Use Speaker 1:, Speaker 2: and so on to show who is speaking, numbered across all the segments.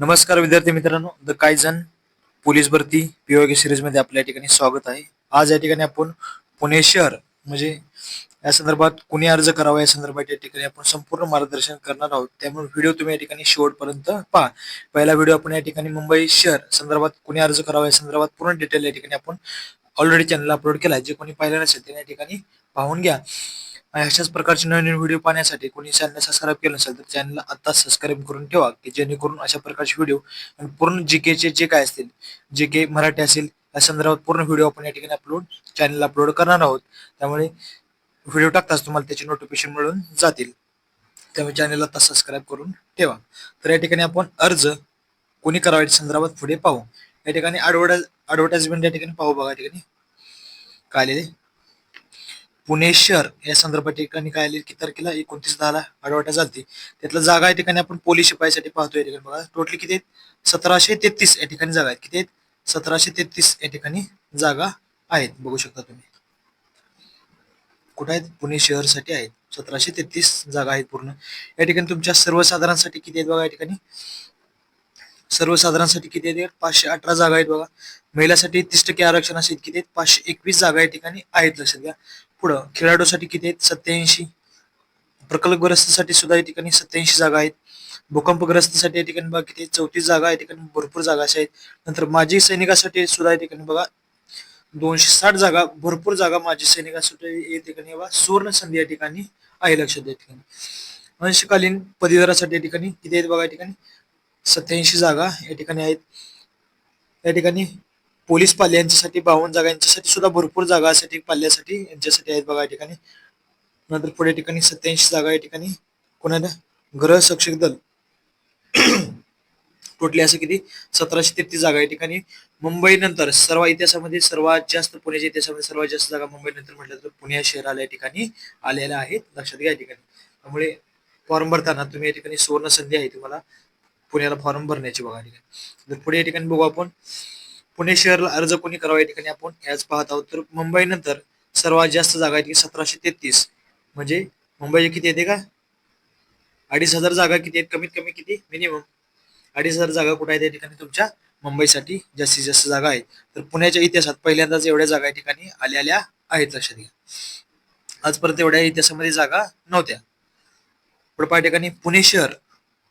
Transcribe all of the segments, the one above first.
Speaker 1: नमस्कार विद्यार्थी मित्रांनो. द कायझन पोलीस भरती पीओके सिरीजमध्ये आपल्या ठिकाणी स्वागत आहे. आज या ठिकाणी आपण पुणे शहर म्हणजे या संदर्भात कुणी अर्ज करावा या संदर्भात या ठिकाणी आपण संपूर्ण मार्गदर्शन करणार आहोत. त्यामुळे व्हिडिओ तुम्ही या ठिकाणी शेवटपर्यंत पहा. पहिला व्हिडिओ आपण या ठिकाणी मुंबई शहर संदर्भात कुणी अर्ज करावा या संदर्भात पूर्ण डिटेल या ठिकाणी आपण ऑलरेडी चॅनलला अपलोड केला आहे. जे कोणी पाहिलं नसेल त्याने या ठिकाणी पाहून घ्या. आणि अशाच प्रकारचे नवीन व्हिडिओ पाहण्यासाठी कोणी चॅनल सबस्क्राईब केलं नसेल तर चॅनलला आत्ताच सबस्क्राईब करून ठेवा की जेणेकरून अशा प्रकारचे व्हिडिओ आणि पूर्ण जी केचे जे काय असतील जे के मराठी असेल या संदर्भात पूर्ण व्हिडिओ आपण या ठिकाणी अपलोड चॅनलला अपलोड करणार आहोत. त्यामुळे व्हिडिओ टाकताच तुम्हाला त्याचे नोटिफिकेशन मिळून जातील. त्यामुळे चॅनलला आता सबस्क्राईब करून ठेवा. तर या ठिकाणी आपण अर्ज कोणी करावा या संदर्भात पुढे पाहू. या ठिकाणी ॲडव्हर्टाईज ॲडव्हर्टाईजमेंट या ठिकाणी पाहू बघा या ठिकाणी. काय आलेले? पुणे शहर या संदर्भात ठिकाणी काय आले की तारखेला? एकोणतीस दहाला ॲडव्हर्टाईज झाली त्यातला जागा या ठिकाणी आपण पोलीस शिपाईसाठी पाहतो या ठिकाणी बघा. टोटली किती आहेत? सतराशे तेहतीस या ठिकाणी जागा आहेत. किती आहेत? सतराशे तेहतीस या ठिकाणी जागा आहेत. बघू शकता तुम्ही. कुठे आहेत? पुणे शहरसाठी आहेत. सतराशे तेहतीस जागा आहेत पूर्ण. या ठिकाणी तुमच्या सर्वसाधारणसाठी किती आहेत बघा या ठिकाणी? सर्वसाधारणसाठी किती आहेत? पाचशे अठरा जागा आहेत बघा. महिलासाठी तीस टक्के आरक्षण असेल किती आहेत? पाचशे एकवीस जागा या ठिकाणी आहेत. लक्षात घ्या. पुढं खेळाडूसाठी किती आहेत सत्याऐंशी प्रकल्पग्रस्तासाठी सुद्धा या ठिकाणी सत्याऐंशी जागा आहेत भूकंपग्रस्तासाठी या ठिकाणी बघा किती चौतीस जागा या ठिकाणी भरपूर जागा अशा आहेत नंतर माजी सैनिकासाठी सुद्धा या ठिकाणी बघा दोनशे साठ जागा भरपूर जागा माजी सैनिकांसाठी या ठिकाणी बघा सुवर्ण संधी या ठिकाणी आहे लक्षात या ठिकाणी अंशकालीन पदवीधरासाठी या ठिकाणी किती आहेत बघा या ठिकाणी सत्याऐंशी जागा या ठिकाणी आहेत या ठिकाणी पोलीस पाल्य यांच्यासाठी बावन्न जागा यांच्यासाठी सुद्धा भरपूर जागा साठी पाल्यासाठी यांच्यासाठी आहेत बघा या ठिकाणी. नंतर पुढे ठिकाणी सत्याऐंशी जागा या ठिकाणी कोणाला? ग्रह संरक्षक दल. टोटली असं किती? सतराशे तेहतीस जागा या ठिकाणी. मुंबई नंतर सर्व इतिहासामध्ये सर्वात जास्त पुण्याच्या इतिहासामध्ये सर्वात जास्त जागा मुंबई नंतर म्हटलं तर पुणे या शहराला या ठिकाणी आलेल्या आहेत. लक्षात घ्या या ठिकाणी. त्यामुळे फॉर्म भरताना तुम्ही या ठिकाणी सुवर्ण संधी आहे तुम्हाला पुण्याला फॉर्म भरण्याची बघा ठिकाणी. तर पुढे या ठिकाणी बघू आपण. पुणे शहरला अर्ज कोणी करावा या ठिकाणी आपण याच पाहत आहोत. तर मुंबई नंतर सर्वात जास्त जागा आहेत की सतराशे तेहतीस. म्हणजे मुंबई किती येते का? अडीच हजार जागा किती आहेत? कमीत कमी किती? मिनिमम अडीच हजार जागा कुठे आहेत या ठिकाणी तुमच्या? मुंबईसाठी जास्तीत जास्त जागा आहेत. तर पुण्याच्या इतिहासात पहिल्यांदाच एवढ्या जागा या ठिकाणी आलेल्या आहेत लक्षात घ्या. आजपर्यंत एवढ्या इतिहासामध्ये जागा नव्हत्या. पुढे या ठिकाणी पुणे शहर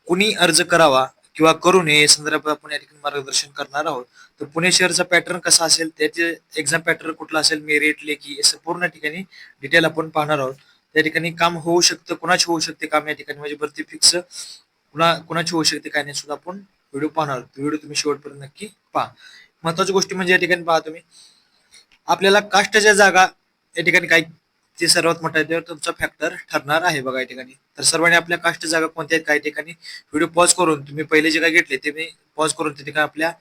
Speaker 1: कुणी अर्ज करावा किंवा करू नये संदर्भात आपण या ठिकाणी मार्गदर्शन करणार आहोत. तर पुणे शहरचा पॅटर्न कसा असेल त्याचे एक्झाम पॅटर्न कुठला असेल मेरिट लेखी असं पूर्ण ठिकाणी डिटेल आपण पाहणार आहोत. त्या ठिकाणी काम होऊ शकतं कुणाचे होऊ शकते काम या ठिकाणी? म्हणजे भरती फिक्स कुणा कुणाची होऊ शकते काय नाही सुद्धा आपण व्हिडिओ पाहणार व्हिडिओ तुम्ही शेवटपर्यंत नक्की पहा. महत्वाची गोष्टी म्हणजे या ठिकाणी पहा तुम्ही. आपल्याला कास्टच्या जागा या ठिकाणी काय ते सर्वात मोठा त्यावर तुमचा फॅक्टर ठरणार आहे बघा या ठिकाणी. तर सर्वांनी आपल्या कास्ट जागा कोणत्या आहेत काही ठिकाणी? व्हिडिओ पॉज करून तुम्ही पहिले जे काय घेतले ते मी पॉज करून ते ठिकाणी आपल्या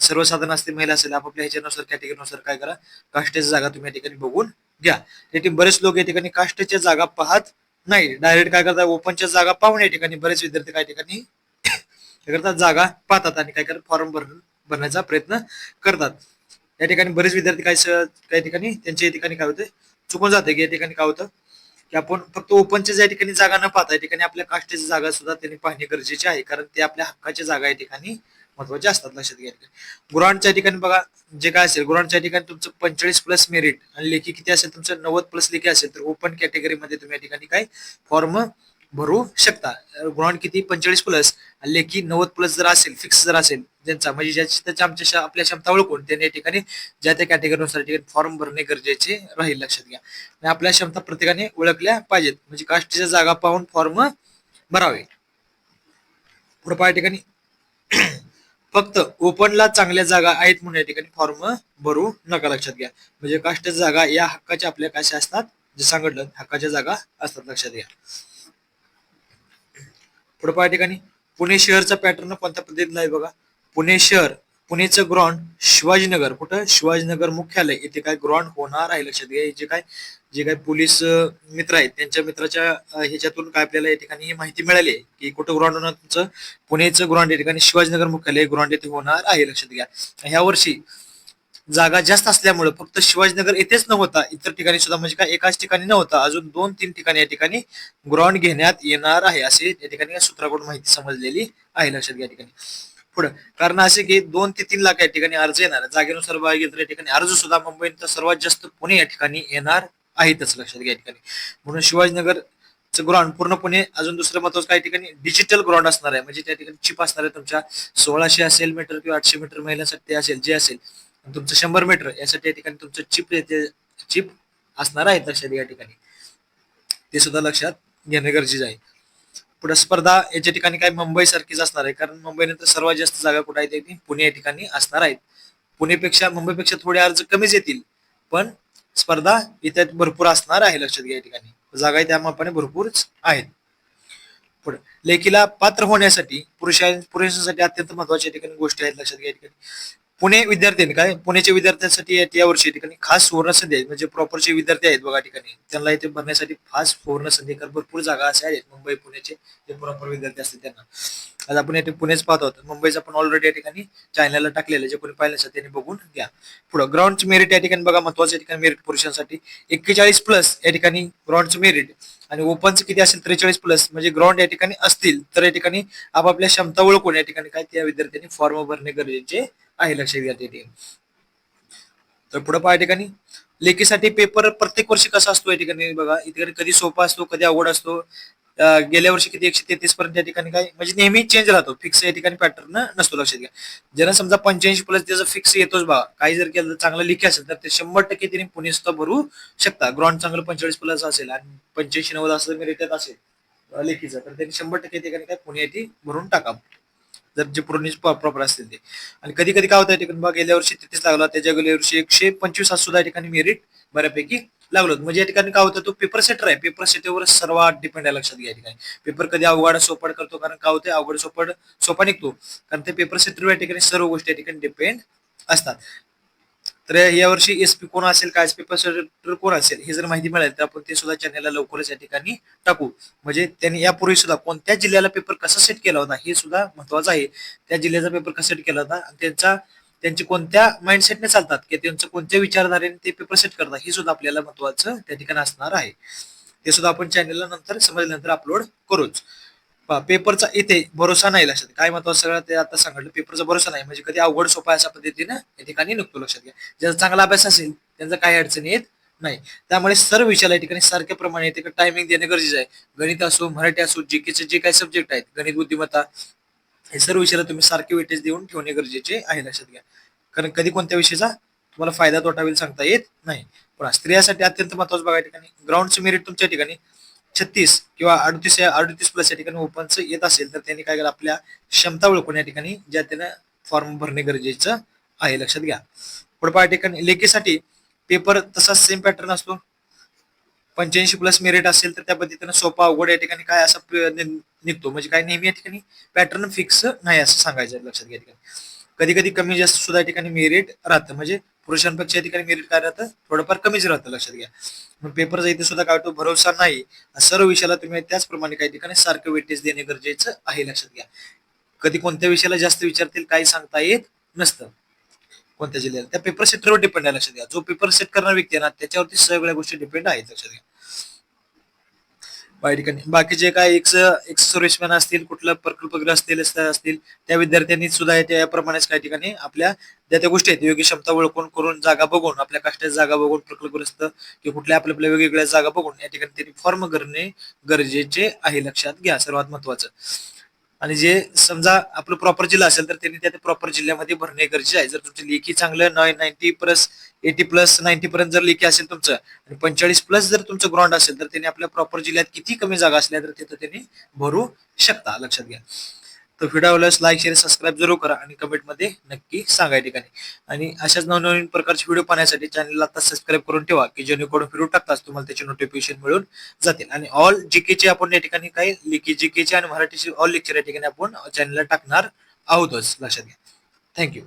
Speaker 1: सर्वसाधारण असते महिला असेल आपापल्या ह्याच्यानुसार कॅटेगरीनुसार काय करा कास्टच्या जागा तुम्ही या ठिकाणी बघून घ्या. त्या बरेच लोक या ठिकाणी कास्टच्या जागा पाहत नाही. डायरेक्ट काय करतात ओपनच्या जागा पाहून या ठिकाणी बरेच विद्यार्थी काय ठिकाणी करतात जागा पाहतात आणि काय करतात फॉर्म भरून भरण्याचा प्रयत्न करतात. या ठिकाणी बरेच विद्यार्थी काय काही ठिकाणी त्यांच्या या ठिकाणी काय होते चुकून जाते की या ठिकाणी काय होतं? की आपण फक्त ओपनच्या ज्या ठिकाणी जागा न पाहता या ठिकाणी आपल्या कास्टची जागा सुद्धा त्यांनी पाहणे गरजेचे आहे. कारण ते आपल्या हक्काच्या जागा या ठिकाणी महत्त्वाच्या असतात लक्षात घ्या. गुरांच्या ठिकाणी बघा जे काय असेल गुरांच्या ठिकाणी तुमचं पंचेचाळीस प्लस मेरिट आणि लेखी किती असेल तुमचं नव्वद प्लस लेखी असेल तर ओपन कॅटेगरीमध्ये तुम्ही या ठिकाणी काय फॉर्म भरू शकता. गुरांड किती? पंचेचाळीस प्लस आणि लेखी नव्वद प्लस जर असेल फिक्स जर असेल ज्यांचा म्हणजे ज्याची त्याच्या आमच्या आपल्या क्षमता ओळखून त्यांनी या ठिकाणी ज्या त्या कॅटेगरीनुसार ठिकाणी फॉर्म भरणे गरजेचे राहील लक्षात घ्या. आणि आपल्या क्षमता प्रत्येकाने ओळखल्या पाहिजेत. म्हणजे कास्टच्या जागा पाहून फॉर्म भरावे. पुढे पाय ठिकाणी. फक्त ओपनला चांगल्या जागा आहेत म्हणून या ठिकाणी फॉर्म भरू नका लक्षात घ्या. म्हणजे कास्टच्या जागा या हक्काच्या आपल्या कशा असतात. जे सांगितलं हक्काच्या जागा असतात लक्षात घ्या. पुढे पाय ठिकाणी. पुणे शहरचा पॅटर्न कोणत्या पद्धतीला आहे बघा. पुणे शहर पुणेचं ग्राउंड शिवाजीनगर. कुठं? शिवाजीनगर मुख्यालय. इथे काय ग्राउंड होणार आहे? लक्षात घ्या जे काय जे काय पोलीस मित्र आहेत त्यांच्या मित्राच्या ह्याच्यातून काय आपल्याला या ठिकाणी ही माहिती मिळाली आहे की कुठं ग्राउंड होणार तुमचं? पुणेचं ग्राउंड या ठिकाणी शिवाजीनगर मुख्यालय ग्राउंड येथे होणार आहे लक्षात घ्या. ह्या वर्षी जागा जास्त असल्यामुळे फक्त शिवाजीनगर येथेच न होता इतर ठिकाणी सुद्धा म्हणजे काय एकाच ठिकाणी न होता अजून दोन तीन ठिकाणी या ठिकाणी ग्राउंड घेण्यात येणार आहे असे या ठिकाणी सूत्राकडून माहिती समजलेली आहे लक्षात घ्या ठिकाणी. पुढे. कारण असे की दोन ते तीन लाख या ठिकाणी अर्ज येणार जागेनुसार बघायला गेलं तर या ठिकाणी अर्ज सुद्धा मुंबईत सर्वात जास्त पुणे या ठिकाणी येणार आहेतच लक्षात घ्या या ठिकाणी. म्हणून शिवाजीनगर ग्राउंड पूर्णपणे अजून दुसरं महत्वाचं काही ठिकाणी डिजिटल ग्राउंड असणार आहे. म्हणजे त्या ठिकाणी चिप असणार आहे तुमच्या सोळाशे असेल मीटर किंवा आठशे मीटर महिलांसाठी असेल जे असेल. तुमचं शंभर मीटर यासाठी या ठिकाणी तुमचं चिप चिप असणार आहे लक्षात या ठिकाणी. ते सुद्धा लक्षात घेणे गरजेचं आहे. पुढे स्पर्धा याच्या ठिकाणी काय मुंबई सारखीच असणार आहे. कारण मुंबईनंतर सर्वात जास्त जागा कुठे आहेत ती पुणे या ठिकाणी असणार आहेत. पुणेपेक्षा मुंबईपेक्षा थोडे अर्ज कमीच येतील. पण स्पर्धा इथे भरपूर असणार आहे लक्षात घ्या या ठिकाणी. जागा त्या मापाने भरपूरच आहेत. पुढे लेखीला पात्र होण्यासाठी पुरुषा पुरुषांसाठी अत्यंत महत्त्वाच्या ठिकाणी गोष्टी आहेत लक्षात घ्या ठिकाणी. पुणे विद्यार्थी काय? पुण्याच्या विद्यार्थ्यांसाठी या- वर्षी या ठिकाणी खास सुवर्ण संधी आहेत. म्हणजे प्रॉपरचे विद्यार्थी आहेत बघा ठिकाणी. त्यांना इथे भरण्यासाठी खास सुवर्ण संधी कारण भरपूर जागा अशा आहेत. मुंबई पुण्याचे जे प्रॉपर विद्यार्थी असतात त्यांना. आज आपण या पुणेच पाहत आहोत. मुंबईचं आपण ऑलरेडी या ठिकाणी चॅनलला टाकलेलं जे कोणी पाहिलं असेल त्यांनी बघून घ्या. पुढं ग्राउंडचं मेरिट या ठिकाणी बघा. महत्त्वाच्या ठिकाणी मेरिट पुरुषांसाठी एक्केचाळीस प्लस या ठिकाणी ग्राउंडचं मेरिट आणि ओपनचं किती असेल? त्रेचाळीस प्लस म्हणजे ग्राउंड या ठिकाणी असतील. तर या ठिकाणी आपापल्या क्षमता ओळखून या ठिकाणी काय त्या विद्यार्थ्यांनी फॉर्म भरणे गरजेचे आहे लक्षात घ्या ते. तर पुढे पहा ठिकाणी. लेखीसाठी पेपर प्रत्येक वर्षी कसा असतो या ठिकाणी? बघा इथे कधी सोपा असतो कधी अवघड असतो. गेल्या वर्षी किती? एकशे तेहतीस पर्यंत या ठिकाणी काय? म्हणजे नेहमी चेंज राहतो. फिक्स या ठिकाणी पॅटर्न नसतो लक्षात घ्या. ज्यांना समजा पंच्याऐंशी प्लस त्याचं फिक्स येतोच बा काही जर केलं चांगलं लिखी असेल तर ते शंभर टक्के त्यांनी पुणे सुद्धा भरू शकता. ग्राउंड चांगलं पंचेचाळीस प्लस असेल आणि पंच्याऐंशी नव्वद असं मेरिट असेल लेखीचं तर त्यांनी शंभर टक्के ठिकाणी काय? पुणे येथे भरून टाका जर जे पूर्ण प्रॉपर असतील ते. आणि कधी कधी काय होतं या ठिकाणी बघ गेल्या वर्षी तेहतीस लागला त्याच्या गेल्या वर्षी एकशे पंचवीस सुद्धा या ठिकाणी मेरिट बऱ्यापैकी लागलो म्हणजे या ठिकाणी काय होतं तो पेपर सेटर आहे. पेपर सेटवर सर्वात डिपेंड आहे लक्षात घ्या ठिकाणी. पेपर कधी अवघड सोपड करतो कारण काय होतं अवघड सोपड सोपा निघतो. कारण ते पेपर सेटवर या ठिकाणी सर्व गोष्टी या ठिकाणी डिपेंड असतात. तर या वर्षी एसपी कोण असेल काय पेपर पसर कोण असेल हे जर माहिती मिळाली तर आपण ते सुद्धा चॅनलला लवकरच या ठिकाणी टाकू. म्हणजे त्यांनी यापूर्वी सुद्धा कोणत्या जिल्ह्याला पेपर कसा सेट केला होता हे सुद्धा महत्वाचं आहे. त्या जिल्ह्याचा पेपर कसा सेट केला होता आणि त्यांचा त्यांचे कोणत्या माइंडसेटने चालतात की त्यांचं कोणत्या विचारधारेने ते पेपर सेट करतात हे सुद्धा आपल्याला महत्वाचं त्या ठिकाणी असणार आहे. ते सुद्धा आपण चॅनलला नंतर समजल्यानंतर अपलोड करूच. पेपरचा इथे भरोसा नाही लक्षात. काय महत्वाचं सगळं ते आता सांगितलं पेपरचा भरोसा नाही. म्हणजे कधी अवघड सोपा अशा पद्धतीनं या ठिकाणी नुकतो लक्षात घ्या. ज्याचा चांगला अभ्यास असेल त्यांचा काही अडचणी येत नाही. त्यामुळे सर्व विषयाला या ठिकाणी सारख्या प्रमाणे तिकडे टायमिंग देणे गरजेचं आहे. गणित असो मराठी असो जीकेचे जे काही सब्जेक्ट आहेत गणित बुद्धिमत्ता हे सर्व विषयाला तुम्ही सारखे वेटेज देऊन ठेवणे गरजेचे आहे लक्षात घ्या. कारण कधी कोणत्या विषयाचा तुम्हाला फायदा तोटा होईल सांगता येत नाही. पण स्त्रियासाठी अत्यंत महत्वाचं बघा ठिकाणी. ग्राउंडचं मेरिट तुमच्या ठिकाणी. छत्तीस किंवा अडतीस अडतीस प्लस या ठिकाणी ओपनचं येत असेल तर त्यांनी काय केलं? आपल्या क्षमता ओळखून या ठिकाणी ज्या त्यानं फॉर्म भरणे गरजेचं आहे. लक्षात घ्या. पुढपा या ठिकाणी लेखीसाठी पेपर तसाच सेम पॅटर्न असतो. पंच्याऐंशी प्लस मेरिट असेल तर त्या पद्धतीनं सोपा अवघड या ठिकाणी काय असा निघतो. म्हणजे काय नेहमी या ठिकाणी पॅटर्न फिक्स नाही असं सांगायचं लक्षात घ्या ठिकाणी. कधी कधी कमी जास्त सुद्धा ठिकाणी मेरिट राहतं. म्हणजे पुरुषांपेक्षा या ठिकाणी मेरिट काय राहतं? थोडंफार कमीच राहतं लक्षात घ्या. मग पेपरचा इथे सुद्धा काय होतो? भरोसा नाही. सर्व विषयाला तुम्ही त्याचप्रमाणे काही ठिकाणी सारखं वेटेज देणे गरजेचं आहे लक्षात घ्या. कधी कोणत्या विषयाला जास्त विचारतील काही सांगता येत नसतं. कोणत्या जिल्ह्याला. त्या पेपर सेटरवर डिपेंड आहे लक्षात घ्या. जो पेपर सेट करणारा व्यक्ती आहे ना त्याच्यावरती सगळ्या गोष्टी डिपेंड आहेत लक्षात घ्या. ठिकाणी. बाकीचे काय एक्स एक्स सुरेशमॅन असतील कुठला प्रकल्पग्रस्त असतील असतील त्या विद्यार्थ्यांनी सुद्धा त्याप्रमाणेच काही ठिकाणी आपल्या ज्या त्या गोष्टी आहेत योग्य क्षमता ओळखून करून जागा बघून आपल्या कष्टाची जागा बघून प्रकल्पग्रस्त किंवा कुठल्या आपल्या आपल्या वेगवेगळ्या जागा बघून या ठिकाणी त्यांनी फॉर्म करणे गरजेचे आहे लक्षात घ्या सर्वात महत्वाचं. आणि जे समजा आपलं प्रॉपर जिल्हा असेल तर त्यांनी त्या प्रॉपर जिल्ह्यामध्ये भरणे गरजेचे आहे. जर तुमचे लेखी चांगलं ninety plus eighty plus ninety पर्यंत जर लेखी असेल तुमचं आणि पंचेचाळीस प्लस जर तुमचं ग्राउंड असेल तर त्यांनी आपल्या प्रॉपर जिल्ह्यात किती कमी जागा असल्या तर तिथं त्यांनी भरू शकता. लक्षात घ्या. तर व्हिडिओ आवडल्यास लाईक शेअर सबस्क्राईब जरूर करा आणि कमेंटमध्ये नक्की सांगा या ठिकाणी. आणि अशाच नवनवीन प्रकारचे व्हिडिओ पाहण्यासाठी चॅनलला आता सबस्क्राईब करून ठेवा की जेणेकरून व्हिडिओ टाकताच तुम्हाला त्याचे नोटिफिकेशन मिळून जातील. आणि ऑल जीकेचे आपण या ठिकाणी काही लिखी जीकेचे आणि मराठीचे ऑल लेक्चर या ठिकाणी आपण चॅनलला टाकणार आहोतच. लक्षात घ्या. थँक्यू